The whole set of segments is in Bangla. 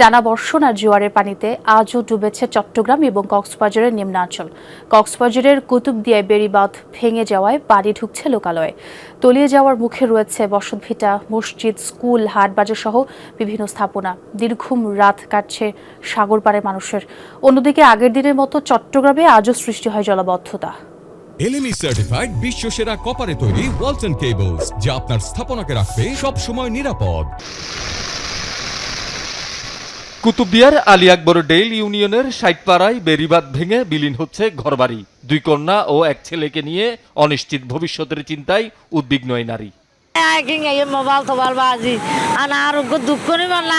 টানা বর্ষণ আর জোয়ারের পানিতে আজও ডুবেছে চট্টগ্রাম এবং কক্সবাজারের নিম্নাঞ্চল। কক্সবাজারের কুতুবদিয়ায় বেড়িবাঁধ ভেঙে যাওয়ায় পানি ঢুকছে লোকালয়ে। তলিয়ে যাওয়ার মুখে রয়েছে বসতভিটা, মসজিদ, স্কুল, হাটবাজার সহ বিভিন্ন স্থাপনা। দীর্ঘম রাত কাটছে সাগর পাড়ে মানুষের। অন্যদিকে আগের দিনের মতো চট্টগ্রামে আজও সৃষ্টি হয় জলাবদ্ধতা। এলএমই সার্টিফাইড বিশ্ব সেরা কপারে তৈরি ওয়ালটন কেবলস যা আপনার স্থাপনাকে রাখবে সব নিরাপদ। কুতুবদিয়ার আলী আকবর ডেইল ইউনিয়নের ষাটপাড়ায় বেড়িবাঁধ ভেঙে বিলীন হচ্ছে ঘরবাড়ি। দুই কন্যা ও এক ছেলেকে নিয়ে অনিশ্চিত ভবিষ্যতের চিন্তায় উদ্বিগ্ন এই নারী।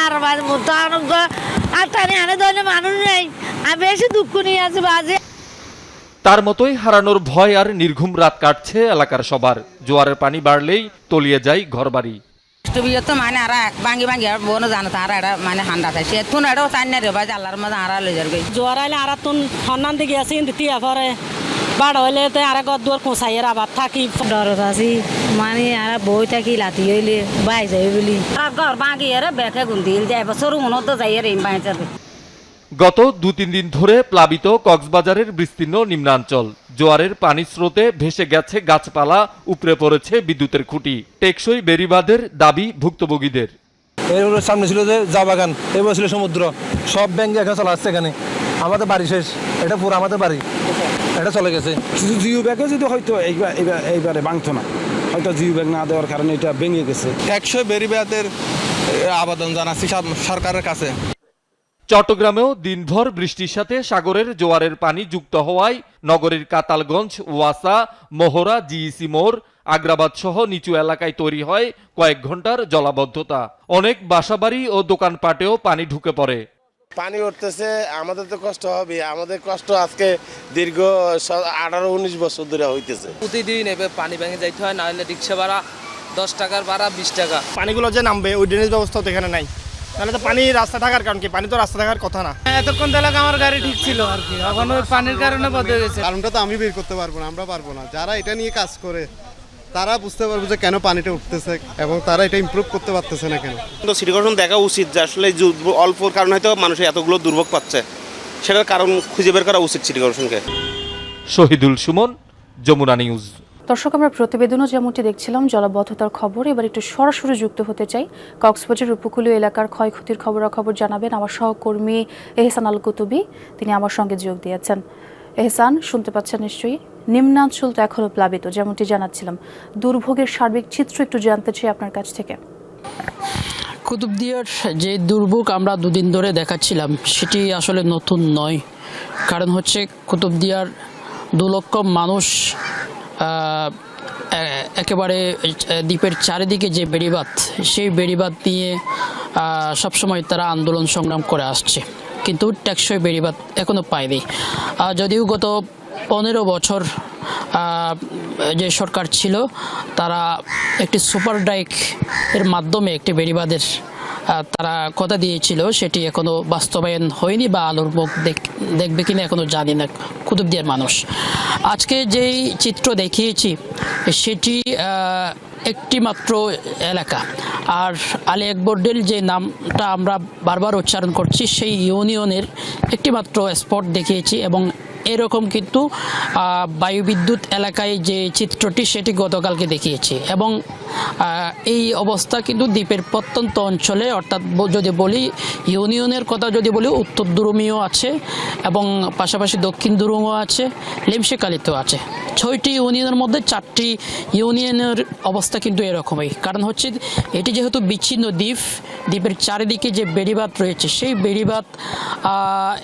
আর বাজ আরুগ্গ আটানি আনে মানুষ নেই। আমি বেশি দুঃখনি আছে বাজে। তার মতোই হারানোর ভয় আর নির্ঘুম রাত কাটছে এলাকার সবার। জোয়ারের পানি বাড়লেই তলিয়ে যায় ঘরবাড়ি। তো মানে আর ভাঙি ভাঙি আর বোন জানো তার এটা মানে হান্ডা থাকে। সে তুন এটাও চাই না রে ভাই আল্লাহর মধ্যে আর লই যাবে। জ্বর আইলে আর তুন সন্ধান দিকে আছি কিন্তু তিয়া পরে। বাড় হইলে তো আর গদ দুয়ার কোঁচাইয়ের আবার থাকি। ডর আছি। মানে আর বই থাকি লাতি হইলে বাই যাই বলি। আর ঘর ভাঙি আর বেখে গুন্দিল যাই বছর মনে তো যাই আর বাঁচাবে গত দু তিন দিন ধরে প্লাবিত কক্সবাজারের বিস্তীর্ণ নিম্নাঞ্চল। জোয়ারের পানি স্রোতে ভেসে গেছে গাছপালা উপড়ে পড়েছে বিদ্যুতের খুঁটি। টেকসই বেড়িবাঁধের দাবি ভুক্তভোগীদের। এর সামনে ছিল যে চা বাগান এবার ছিল সমুদ্র। সব ব্যাংকে এখন চলে আসছে এখানে। আমাদের বাড়ি শেষ। এটা পুরো আমাদের বাড়ি। এটা চলে গেছে। শুধু জিও ব্যাগে যদি হয়তো এইবার এইবার এইবারে ভাঙতো না। হয়তো জিও ব্যাগ না দেওয়ার কারণে এটা ভেঙে গেছে। টেকসই বেরিবাদের আবেদন জানাচ্ছি সরকারের কাছে। চট্টগ্রামেও দিনভর বৃষ্টির সাথে সাগরের জোয়ারের পানি যুক্ত হওয়ায় নগরীর কাতালগঞ্জ ওয়াসা মোহরা জিইসি মোড় আগ্রাবাদ সহ নিচু এলাকায় তৈরি হয় কয়েক ঘণ্টার জলাবদ্ধতা। অনেক বাসাবাড়ি ও দোকানপাটেও পানি ঢুকে পড়ে। পানি উঠতেছে আমাদের তো কষ্ট হবে আমাদের কষ্ট আজকে দীর্ঘ আঠারো উনিশ বছর ধরে হইতেছে। প্রতিদিন এবার পানি ভেঙে যাইতে হয় নাহলে রিক্সা ভাড়া দশ টাকার ভাড়া বিশ টাকা। পানিগুলো যে নামবে ওই ড্রেনেজ ব্যবস্থা তো এখানে নাই। তাহলে তো পানি রাস্তা থাকার কারণ কি? পানি তো রাস্তা থাকার কথা না। এতক্ষণ তাহলে আমার গাড়ি ঠিক ছিল আর কি। এখন ওই পানির কারণে বদলে গেছে। কারণটা তো আমি বের করতে পারব না আমরা পারব না। যারা এটা নিয়ে কাজ করে তারা বুঝতে পারবে যে কেন পানিটা উঠতেছে এবং তারা এটা ইমপ্রুভ করতে পারতেছে না কেন। তো সিটি কর্পোরেশন দেখা উচিত যে আসলে অল্পর কারণে হয়তো মানুষ এতগুলো দুর্ভোগ পাচ্ছে। সেটার কারণ খুঁজে বের করা উচিত সিটি কর্পোরেশনকে শহীদুল সুমন যমুনা নিউজ। দর্শক, আমরা প্রতিবেদনও যেমনটি দেখছিলাম, জলাবদ্ধতার খবর, এবার একটু সরাসরি যুক্ত হতে চাই। কক্সবাজার উপকূলীয় এলাকার ক্ষয়ক্ষতির খবরাখবর জানাবেন আমার সহকর্মী এহসান আল কুতুবি তিনি আমার সঙ্গে যোগ দিয়েছেন। এহসান, শুনতে পাচ্ছেন নিশ্চয়ই? নিম্নাঞ্চল তো এখনও প্লাবিত, যেমনটি জানাচ্ছিলাম। দুর্ভোগের সার্বিক চিত্র একটু জানতে চাই আপনার কাছ থেকে। কুতুবদিয়ার যে দুর্ভোগ আমরা দুদিন ধরে দেখাচ্ছিলাম, সেটি আসলে নতুন নয়। কারণ হচ্ছে কুতুবদিয়ার দু লক্ষ মানুষ একেবারে দ্বীপের চারিদিকে যে বেড়িবাঁধ সেই বেড়িবাঁধ নিয়ে সবসময় তারা আন্দোলন সংগ্রাম করে আসছে। কিন্তু টেকসই বেড়িবাঁধ এখনও পায়নি। যদিও গত পনেরো বছর যে সরকার ছিল তারা একটি সুপার ডাইক এর মাধ্যমে একটি বেড়িবাঁধের আহ, তারা কথা দিয়েছিল, সেটি এখনও বাস্তবায়ন হয়নি বা আলোর মুখ দেখ- দেখবে কিনা এখনও জানি না, কুতুবদিয়ার মানুষ। আজকে যেই চিত্র দেখিয়েছি, সেটি একটি মাত্র এলাকা। আর আলী আকবরডেল যে নামটা আমরা বারবার উচ্চারণ করছি, সেই ইউনিয়নের একটি মাত্র স্পট দেখিয়েছি এবং এরকম কিন্তু বায়ুবিদ্যুৎ এলাকায় যে চিত্রটি সেটি গতকালকে দেখিয়েছি। এবং এই অবস্থা কিন্তু দ্বীপের প্রত্যন্ত অঞ্চলে, অর্থাৎ যদি বলি ইউনিয়নের কথা যদি বলি, উত্তর দুরুমিও আছে এবং পাশাপাশি দক্ষিণ দুরুমও আছে, লিমশেকালিতেও আছে। ছয়টি ইউনিয়নের মধ্যে চারটি ইউনিয়নের অবস্থা কিন্তু এরকমই। কারণ হচ্ছে, এটি যেহেতু বিচ্ছিন্ন দ্বীপ, দ্বীপের চারিদিকে যে বেড়িবাঁধ রয়েছে, সেই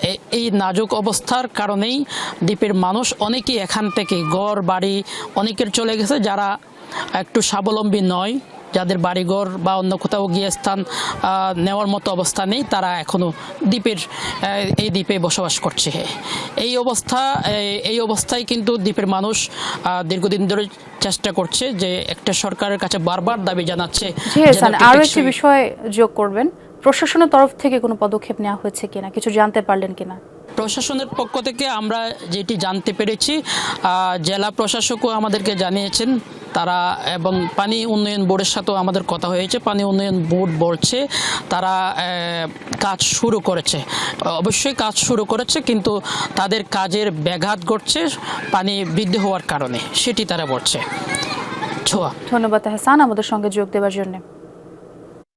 এ- এই নাজুক অবস্থার কারণেই দ্বীপের মানুষ অনেকেই এখান থেকে ঘর বাড়ি অনেকের চলে গেছে যারা একটু স্বাবলম্বী নয়। যাদের বাড়িঘর বা অন্য কোথাও গিয়ে স্থান নেওয়ার মতো অবস্থা নেই তারা এখনও দ্বীপের এই দ্বীপে বসবাস করছে। এই অবস্থা এই- অবস্থায় কিন্তু দ্বীপের মানুষ আহ, দীর্ঘদিন ধরে চেষ্টা করছে যে একটা সরকারের কাছে বারবার দাবি জানাচ্ছে আরও একটি বিষয় যোগ করবেন। প্রশাসনের তরফ থেকে কোনো পদক্ষেপ নেওয়া হয়েছে কিনা কিছু জানতে পারলেন কিনা? প্রশাসনের পক্ষ থেকে আমরা যেটি জানতে পেরেছি জেলা প্রশাসকও আমাদেরকে জানিয়েছেন, তারা এবং পানি উন্নয়ন বোর্ডের সাথেও আমাদের কথা হয়েছে, পানি উন্নয়ন বোর্ড বলছে তারা কাজ শুরু করেছে। অবশ্যই কাজ শুরু করেছে, কিন্তু তাদের কাজের ব্যাঘাত ঘটছে, পানি বৃদ্ধি হওয়ার কারণে, সেটি তারা বলছে। ছোয়া। ধন্যবাদ হাসান আমাদের সঙ্গে যোগ দেওয়ার জন্য।